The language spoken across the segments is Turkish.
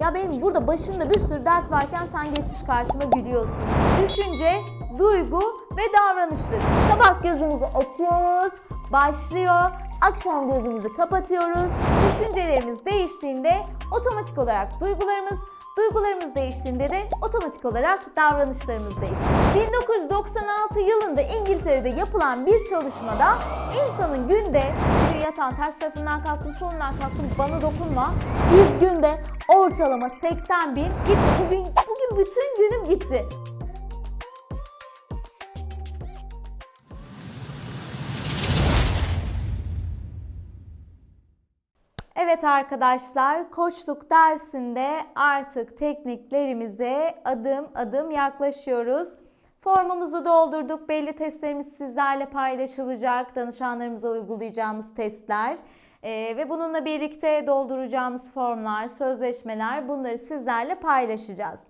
Ya benim burada başımda bir sürü dert varken sen geçmiş karşıma gülüyorsun. Düşünce, duygu ve davranıştır. Sabah gözümüzü açıyoruz, başlıyor. Akşam gözümüzü kapatıyoruz. Düşüncelerimiz değiştiğinde otomatik olarak duygularımız, duygularımız değiştiğinde de otomatik olarak davranışlarımız değişiyor. 1996 yılında İngiltere'de yapılan bir çalışmada insanın günde yatağın ters tarafından kalktım, solundan kalktım bana dokunma. Biz günde ortalama 80 bin gitti. Bugün, bugün bütün günüm gitti. Evet arkadaşlar, koçluk dersinde artık tekniklerimize adım adım yaklaşıyoruz. Formumuzu doldurduk. Belli testlerimiz sizlerle paylaşılacak. Danışanlarımıza uygulayacağımız testler. Ee, ve bununla birlikte dolduracağımız formlar, sözleşmeler bunları sizlerle paylaşacağız.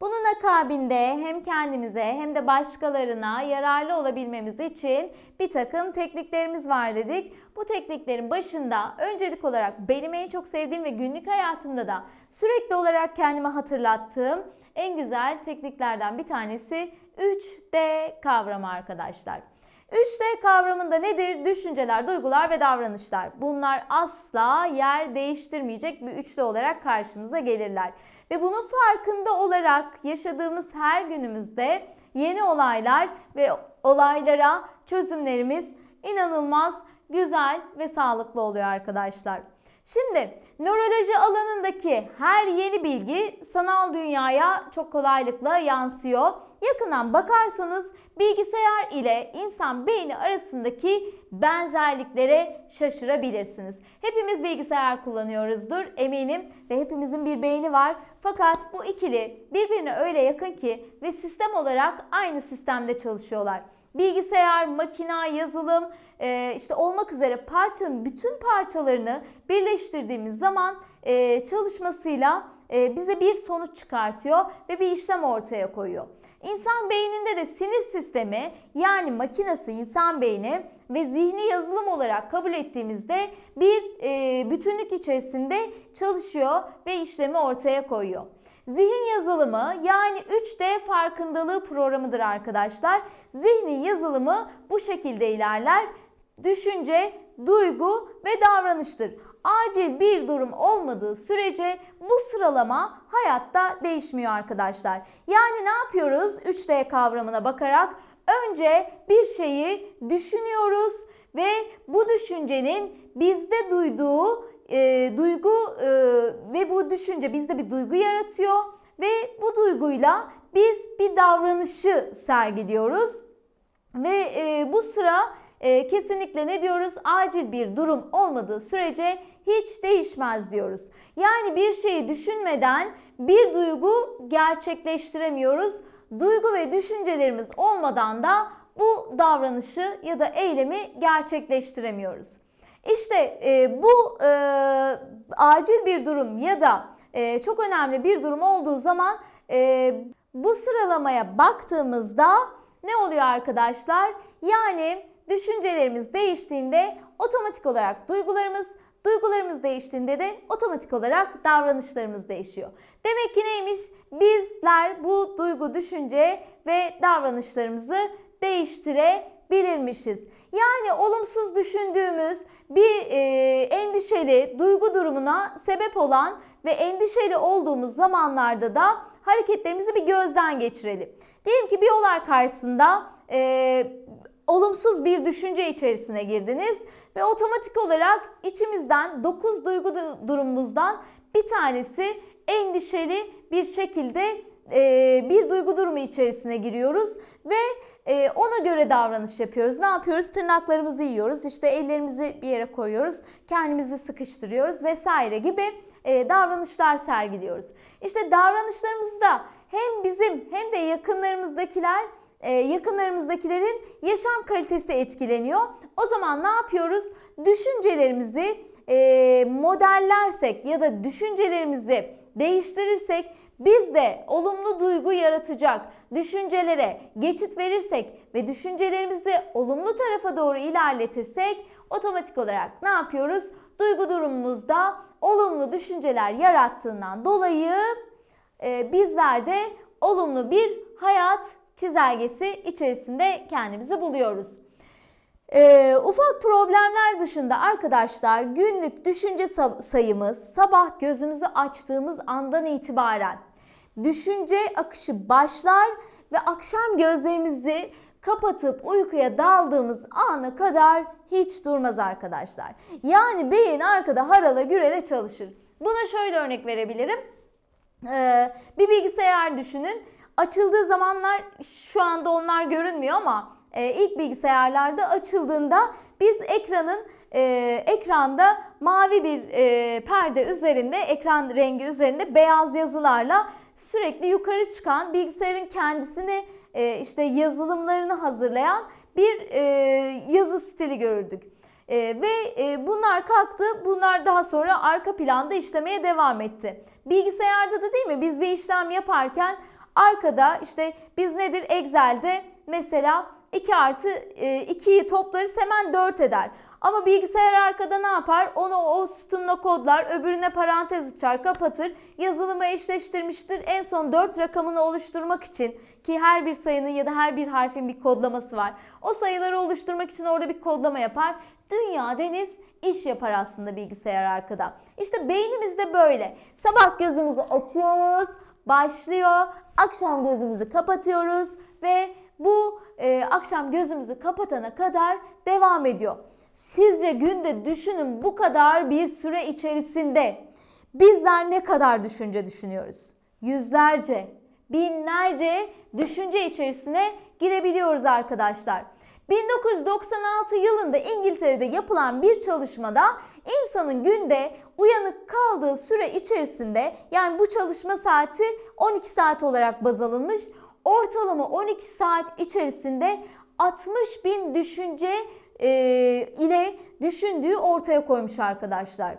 Bunun akabinde hem kendimize hem de başkalarına yararlı olabilmemiz için bir takım tekniklerimiz var dedik. Bu tekniklerin başında öncelik olarak benim en çok sevdiğim ve günlük hayatımda da sürekli olarak kendime hatırlattığım en güzel tekniklerden bir tanesi 3D kavramı arkadaşlar. 3D kavramında nedir? Düşünceler, duygular ve davranışlar. Bunlar asla yer değiştirmeyecek bir üçlü olarak karşımıza gelirler. Ve bunun farkında olarak yaşadığımız her günümüzde yeni olaylar ve olaylara çözümlerimiz inanılmaz güzel ve sağlıklı oluyor arkadaşlar. Şimdi nöroloji alanındaki her yeni bilgi sanal dünyaya çok kolaylıkla yansıyor. Yakından bakarsanız bilgisayar ile insan beyni arasındaki benzerliklere şaşırabilirsiniz. Hepimiz bilgisayar kullanıyoruzdur eminim ve hepimizin bir beyni var. Fakat bu ikili birbirine öyle yakın ki ve sistem olarak aynı sistemde çalışıyorlar. Bilgisayar, makina, yazılım e, işte olmak üzere parçanın bütün parçalarını birleştirdiğimiz zaman e, çalışmasıyla e, bize bir sonuç çıkartıyor ve bir işlem ortaya koyuyor. İnsan beyninde de sinir sistemi yani makinası insan beyni ve zihni yazılım olarak kabul ettiğimizde bir e, bütünlük içerisinde çalışıyor ve işlemi ortaya koyuyor. Zihin yazılımı yani 3D farkındalığı programıdır arkadaşlar. Zihnin yazılımı bu şekilde ilerler. Düşünce, duygu ve davranıştır. Acil bir durum olmadığı sürece bu sıralama hayatta değişmiyor arkadaşlar. Yani ne yapıyoruz 3D kavramına bakarak? Önce bir şeyi düşünüyoruz ve bu düşüncenin bizde duyduğu e, duygu e, ve bu düşünce bizde bir duygu yaratıyor ve bu duyguyla biz bir davranışı sergiliyoruz ve e, bu sıra e, kesinlikle ne diyoruz? Acil bir durum olmadığı sürece hiç değişmez diyoruz. Yani bir şeyi düşünmeden bir duygu gerçekleştiremiyoruz. Duygu ve düşüncelerimiz olmadan da bu davranışı ya da eylemi gerçekleştiremiyoruz. İşte e, bu e, acil bir durum ya da e, çok önemli bir durum olduğu zaman e, bu sıralamaya baktığımızda ne oluyor arkadaşlar? Yani düşüncelerimiz değiştiğinde otomatik olarak duygularımız, duygularımız değiştiğinde de otomatik olarak davranışlarımız değişiyor. Demek ki neymiş? Bizler bu duygu, düşünce ve davranışlarımızı değiştirebilirmişiz. Yani olumsuz düşündüğümüz bir e, endişeli duygu durumuna sebep olan ve endişeli olduğumuz zamanlarda da hareketlerimizi bir gözden geçirelim. Diyelim ki bir olay karşısında e, olumsuz bir düşünce içerisine girdiniz ve otomatik olarak içimizden 9 duygu du- durumumuzdan bir tanesi endişeli bir şekilde e, bir duygu durumu içerisine giriyoruz ve e, ona göre davranış yapıyoruz. Ne yapıyoruz? Tırnaklarımızı yiyoruz, işte ellerimizi bir yere koyuyoruz, kendimizi sıkıştırıyoruz vesaire gibi e, davranışlar sergiliyoruz. İşte davranışlarımızda hem bizim hem de yakınlarımızdakiler e, yakınlarımızdakilerin yaşam kalitesi etkileniyor. O zaman ne yapıyoruz? Düşüncelerimizi e, modellersek ya da düşüncelerimizi değiştirirsek biz de olumlu duygu yaratacak düşüncelere geçit verirsek ve düşüncelerimizi olumlu tarafa doğru ilerletirsek otomatik olarak ne yapıyoruz? Duygu durumumuzda olumlu düşünceler yarattığından dolayı e, bizler de olumlu bir hayat çizelgesi içerisinde kendimizi buluyoruz. Ee, ufak problemler dışında arkadaşlar günlük düşünce sa- sayımız sabah gözümüzü açtığımız andan itibaren düşünce akışı başlar ve akşam gözlerimizi kapatıp uykuya daldığımız ana kadar hiç durmaz arkadaşlar. Yani beyin arkada harala gürele çalışır. Buna şöyle örnek verebilirim. Ee, bir bilgisayar düşünün. Açıldığı zamanlar şu anda onlar görünmüyor ama e, ilk bilgisayarlarda açıldığında biz ekranın e, ekranda mavi bir e, perde üzerinde ekran rengi üzerinde beyaz yazılarla sürekli yukarı çıkan bilgisayarın kendisini e, işte yazılımlarını hazırlayan bir e, yazı stili görürdük. E, ve e, bunlar kalktı. Bunlar daha sonra arka planda işlemeye devam etti. Bilgisayarda da değil mi? Biz bir işlem yaparken arkada işte biz nedir Excel'de mesela 2 artı 2'yi toplarız hemen 4 eder. Ama bilgisayar arkada ne yapar? Onu o sütunla kodlar, öbürüne parantez açar, kapatır. Yazılımı eşleştirmiştir. En son 4 rakamını oluşturmak için ki her bir sayının ya da her bir harfin bir kodlaması var. O sayıları oluşturmak için orada bir kodlama yapar. Dünya deniz iş yapar aslında bilgisayar arkada. İşte beynimiz de böyle. Sabah gözümüzü açıyoruz, başlıyor. Akşam gözümüzü kapatıyoruz ve bu e, akşam gözümüzü kapatana kadar devam ediyor. Sizce günde düşünün bu kadar bir süre içerisinde bizler ne kadar düşünce düşünüyoruz? Yüzlerce, binlerce düşünce içerisine girebiliyoruz arkadaşlar. 1996 yılında İngiltere'de yapılan bir çalışmada insanın günde uyanık kaldığı süre içerisinde yani bu çalışma saati 12 saat olarak baz alınmış. Ortalama 12 saat içerisinde 60 bin düşünce e, ile düşündüğü ortaya koymuş arkadaşlar.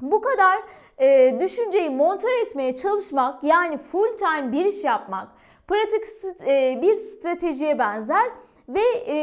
Bu kadar e, düşünceyi montar etmeye çalışmak yani full time bir iş yapmak pratik e, bir stratejiye benzer ve e,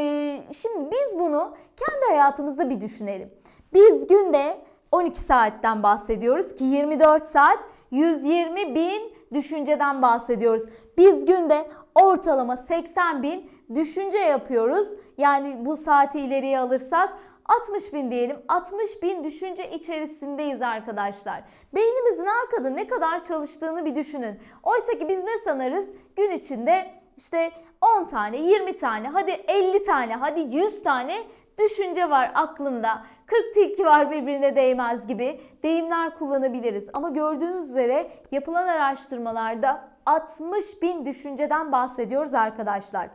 şimdi biz bunu kendi hayatımızda bir düşünelim. Biz günde 12 saatten bahsediyoruz ki 24 saat 120 bin düşünceden bahsediyoruz. Biz günde ortalama 80 bin düşünce yapıyoruz. Yani bu saati ileriye alırsak 60 bin diyelim 60 bin düşünce içerisindeyiz arkadaşlar. Beynimizin arkada ne kadar çalıştığını bir düşünün. Oysa ki biz ne sanarız? Gün içinde işte 10 tane, 20 tane, hadi 50 tane, hadi 100 tane düşünce var aklımda. 40 tilki var birbirine değmez gibi deyimler kullanabiliriz. Ama gördüğünüz üzere yapılan araştırmalarda 60 bin düşünceden bahsediyoruz arkadaşlar.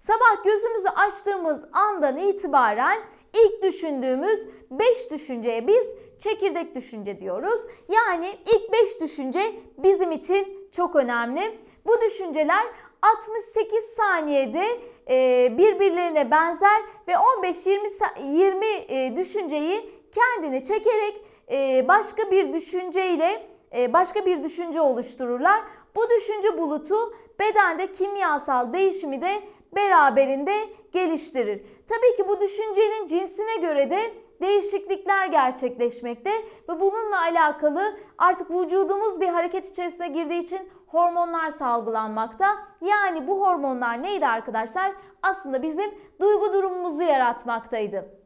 Sabah gözümüzü açtığımız andan itibaren ilk düşündüğümüz 5 düşünceye biz çekirdek düşünce diyoruz. Yani ilk 5 düşünce bizim için çok önemli. Bu düşünceler 68 saniyede e, birbirlerine benzer ve 15-20 e, düşünceyi kendine çekerek e, başka bir düşünceyle başka bir düşünce oluştururlar. Bu düşünce bulutu bedende kimyasal değişimi de beraberinde geliştirir. Tabii ki bu düşüncenin cinsine göre de değişiklikler gerçekleşmekte ve bununla alakalı artık vücudumuz bir hareket içerisine girdiği için hormonlar salgılanmakta. Yani bu hormonlar neydi arkadaşlar? Aslında bizim duygu durumumuzu yaratmaktaydı.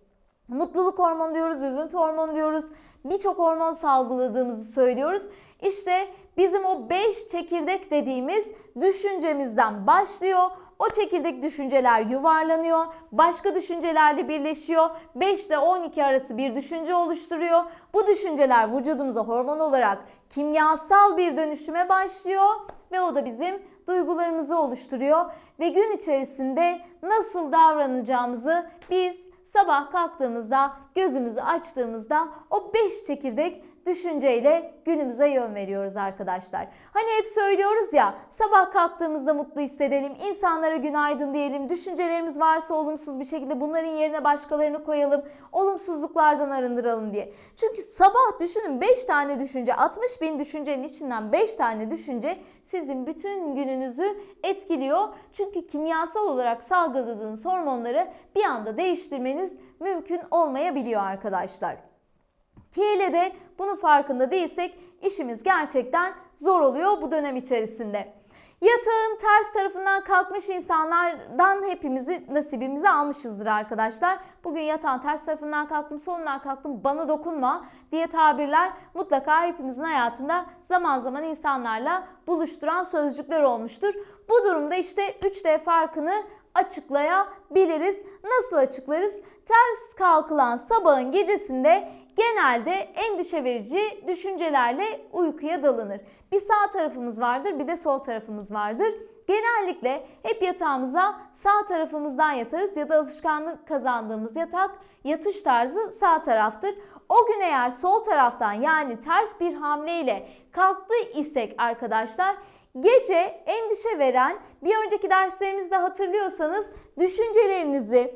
Mutluluk hormonu diyoruz, üzüntü hormonu diyoruz. Birçok hormon salgıladığımızı söylüyoruz. İşte bizim o 5 çekirdek dediğimiz düşüncemizden başlıyor. O çekirdek düşünceler yuvarlanıyor, başka düşüncelerle birleşiyor. 5 ile 12 arası bir düşünce oluşturuyor. Bu düşünceler vücudumuza hormon olarak kimyasal bir dönüşüme başlıyor ve o da bizim duygularımızı oluşturuyor ve gün içerisinde nasıl davranacağımızı biz sabah kalktığımızda, gözümüzü açtığımızda o 5 çekirdek düşünceyle günümüze yön veriyoruz arkadaşlar. Hani hep söylüyoruz ya sabah kalktığımızda mutlu hissedelim, insanlara günaydın diyelim, düşüncelerimiz varsa olumsuz bir şekilde bunların yerine başkalarını koyalım, olumsuzluklardan arındıralım diye. Çünkü sabah düşünün 5 tane düşünce, 60 bin düşüncenin içinden 5 tane düşünce sizin bütün gününüzü etkiliyor. Çünkü kimyasal olarak salgıladığınız hormonları bir anda değiştirmeniz mümkün olmayabiliyor arkadaşlar. Ki hele de bunun farkında değilsek işimiz gerçekten zor oluyor bu dönem içerisinde. Yatağın ters tarafından kalkmış insanlardan hepimizi nasibimizi almışızdır arkadaşlar. Bugün yatağın ters tarafından kalktım, solundan kalktım, bana dokunma diye tabirler mutlaka hepimizin hayatında zaman zaman insanlarla buluşturan sözcükler olmuştur. Bu durumda işte 3D farkını açıklayabiliriz. Nasıl açıklarız? Ters kalkılan sabahın gecesinde genelde endişe verici düşüncelerle uykuya dalınır. Bir sağ tarafımız vardır, bir de sol tarafımız vardır. Genellikle hep yatağımıza sağ tarafımızdan yatarız ya da alışkanlık kazandığımız yatak yatış tarzı sağ taraftır. O gün eğer sol taraftan yani ters bir hamleyle kalktı isek arkadaşlar gece endişe veren bir önceki derslerimizde hatırlıyorsanız düşüncelerinizi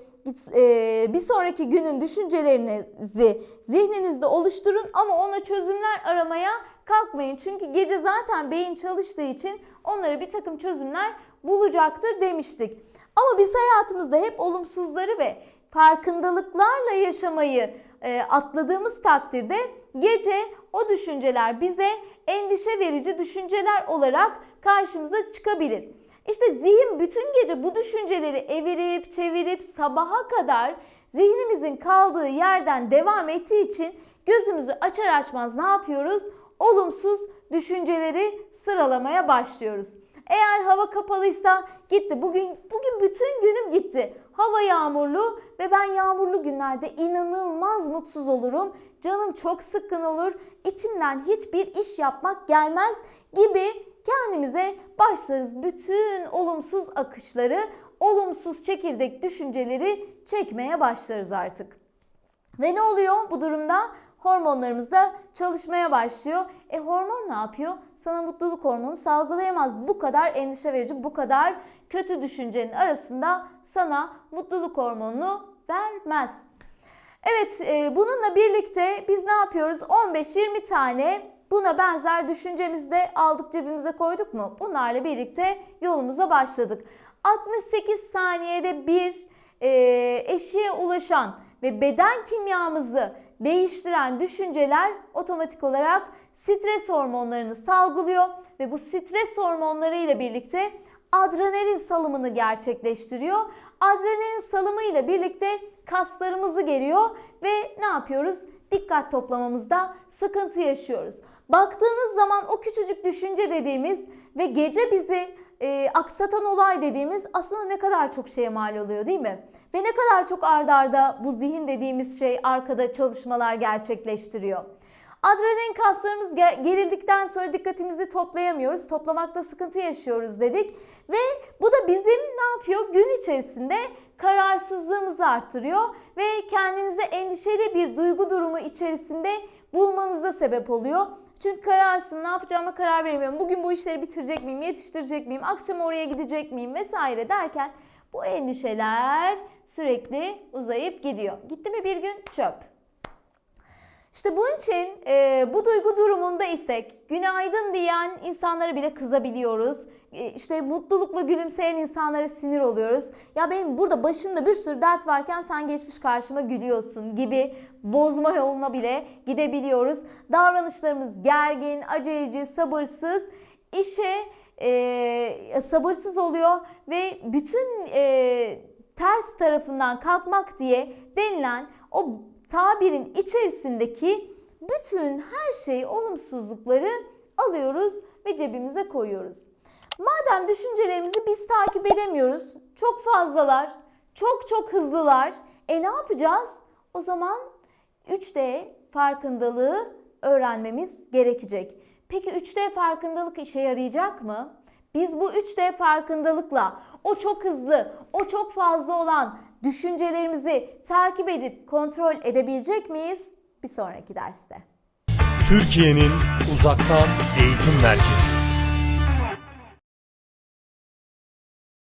e, bir sonraki günün düşüncelerinizi zihninizde oluşturun ama ona çözümler aramaya kalkmayın. Çünkü gece zaten beyin çalıştığı için onlara bir takım çözümler bulacaktır demiştik. Ama biz hayatımızda hep olumsuzları ve farkındalıklarla yaşamayı e, atladığımız takdirde gece o düşünceler bize endişe verici düşünceler olarak karşımıza çıkabilir. İşte zihin bütün gece bu düşünceleri evirip çevirip sabaha kadar zihnimizin kaldığı yerden devam ettiği için gözümüzü açar açmaz ne yapıyoruz? Olumsuz düşünceleri sıralamaya başlıyoruz. Eğer hava kapalıysa gitti. Bugün bugün bütün günüm gitti. Hava yağmurlu ve ben yağmurlu günlerde inanılmaz mutsuz olurum. Canım çok sıkkın olur. İçimden hiçbir iş yapmak gelmez gibi kendimize başlarız bütün olumsuz akışları, olumsuz çekirdek düşünceleri çekmeye başlarız artık. Ve ne oluyor bu durumda? Hormonlarımız da çalışmaya başlıyor. E hormon ne yapıyor? Sana mutluluk hormonu salgılayamaz. Bu kadar endişe verici, bu kadar kötü düşüncenin arasında sana mutluluk hormonunu vermez. Evet e, bununla birlikte biz ne yapıyoruz? 15-20 tane buna benzer düşüncemizi de aldık cebimize koyduk mu? Bunlarla birlikte yolumuza başladık. 68 saniyede bir e, eşiğe ulaşan ve beden kimyamızı değiştiren düşünceler otomatik olarak stres hormonlarını salgılıyor ve bu stres hormonları ile birlikte adrenalin salımını gerçekleştiriyor. Adrenalin salımı ile birlikte kaslarımızı geriyor ve ne yapıyoruz? Dikkat toplamamızda sıkıntı yaşıyoruz. Baktığınız zaman o küçücük düşünce dediğimiz ve gece bizi e, aksatan olay dediğimiz aslında ne kadar çok şeye mal oluyor değil mi? Ve ne kadar çok ardarda bu zihin dediğimiz şey arkada çalışmalar gerçekleştiriyor. Adrenalin kaslarımız gerildikten sonra dikkatimizi toplayamıyoruz. Toplamakta sıkıntı yaşıyoruz dedik. Ve bu da bizim ne yapıyor? Gün içerisinde kararsızlığımızı arttırıyor ve kendinize endişeli bir duygu durumu içerisinde bulmanıza sebep oluyor. Çünkü kararsın ne yapacağıma karar veremiyorum. Bugün bu işleri bitirecek miyim, yetiştirecek miyim, akşam oraya gidecek miyim vesaire derken bu endişeler sürekli uzayıp gidiyor. Gitti mi bir gün çöp. İşte bunun için e, bu duygu durumunda isek günaydın diyen insanlara bile kızabiliyoruz. E, işte mutlulukla gülümseyen insanlara sinir oluyoruz. Ya benim burada başımda bir sürü dert varken sen geçmiş karşıma gülüyorsun gibi bozma yoluna bile gidebiliyoruz. Davranışlarımız gergin, aceleci, sabırsız. İşe e, sabırsız oluyor ve bütün e, ters tarafından kalkmak diye denilen o tabirin içerisindeki bütün her şeyi olumsuzlukları alıyoruz ve cebimize koyuyoruz. Madem düşüncelerimizi biz takip edemiyoruz, çok fazlalar, çok çok hızlılar. E ne yapacağız? O zaman 3D farkındalığı öğrenmemiz gerekecek. Peki 3D farkındalık işe yarayacak mı? Biz bu 3D farkındalıkla o çok hızlı, o çok fazla olan düşüncelerimizi takip edip kontrol edebilecek miyiz? Bir sonraki derste. Türkiye'nin uzaktan eğitim merkezi.